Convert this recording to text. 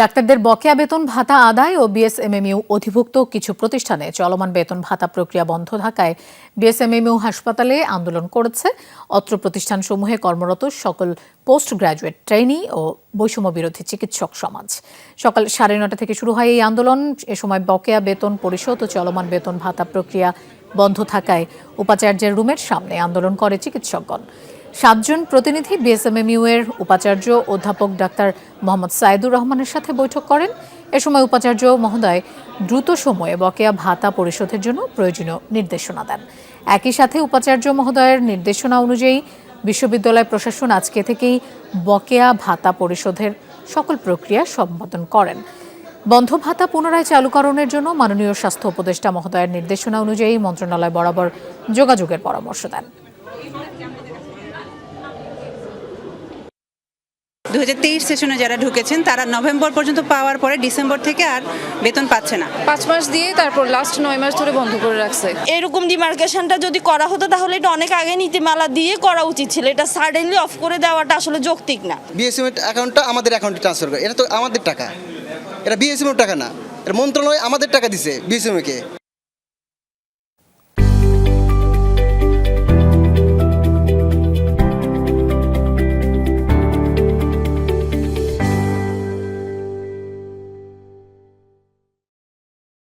ডাক্তারদের বকেয়া বেতন, ভাতা আদায় ও বিএসএমএমইউ অধিভুক্ত কিছু প্রতিষ্ঠানে চলমান বেতন ভাতা প্রক্রিয়া বন্ধ থাকায় বিএসএমএমইউ হাসপাতালে আন্দোলন করেছে। অত্র প্রতিষ্ঠানসমূহে কর্মরত সকল পোস্ট গ্রাজুয়েট ট্রেনি ও বৈষম্য বিরোধী চিকিৎসক সমাজ। সকাল সাড়ে নটা থেকে শুরু হয় এই আন্দোলন। এ সময় বকেয়া বেতন, পরিশোধ ও চলমান বেতন ভাতা প্রক্রিয়া বন্ধ থাকায় উপাচার্যের রুমের সামনে আন্দোলন করে চিকিৎসকগণ। সাতজন প্রতিনিধি বিএসএমএমইউ এর উপাচার্য অধ্যাপক ডাক্তার মোহাম্মদ সাইদুর রহমানের সাথে বৈঠক করেন। এ সময় উপাচার্য মহোদয় দ্রুত সময়ে বকেয়া ভাতা পরিশোধের জন্য প্রয়োজনীয় নির্দেশনা দেন। একই সাথে উপাচার্য মহোদয়ের নির্দেশনা অনুযায়ী বিশ্ববিদ্যালয় প্রশাসন আজকে থেকেই বকেয়া ভাতা পরিশোধের সকল প্রক্রিয়া সম্পাদন করেন। বন্ধ ভাতা পুনরায় চালুকরণের জন্য মাননীয় স্বাস্থ্য উপদেষ্টা মহোদয়ের নির্দেশনা অনুযায়ী মন্ত্রণালয় বরাবর যোগাযোগের পরামর্শ দেন। দু হাজার তেইশ সেশনে যারা ঢুকেছেন তারা নভেম্বর পর্যন্ত পাওয়ার পরে ডিসেম্বর থেকে আর বেতন পাচ্ছে না। পাঁচ মাস দিয়ে তারপর লাস্ট নয় মাস ধরে বন্ধ করে রাখছে। এরকম ডিমার্কেশনটা যদি করা হতো তাহলে এটা অনেক আগে নীতিমালা দিয়ে করা উচিত ছিল। এটা সাডেনলি অফ করে দেওয়াটা আসলে যৌক্তিক না। বিএসএম অ্যাকাউন্টটা আমাদের অ্যাকাউন্টে ট্রান্সফার করে। এটা তো আমাদের টাকা। এটা বিএসএম টাকা না। এটা মন্ত্রণালয় আমাদের টাকা দিছে বিএসএম কে।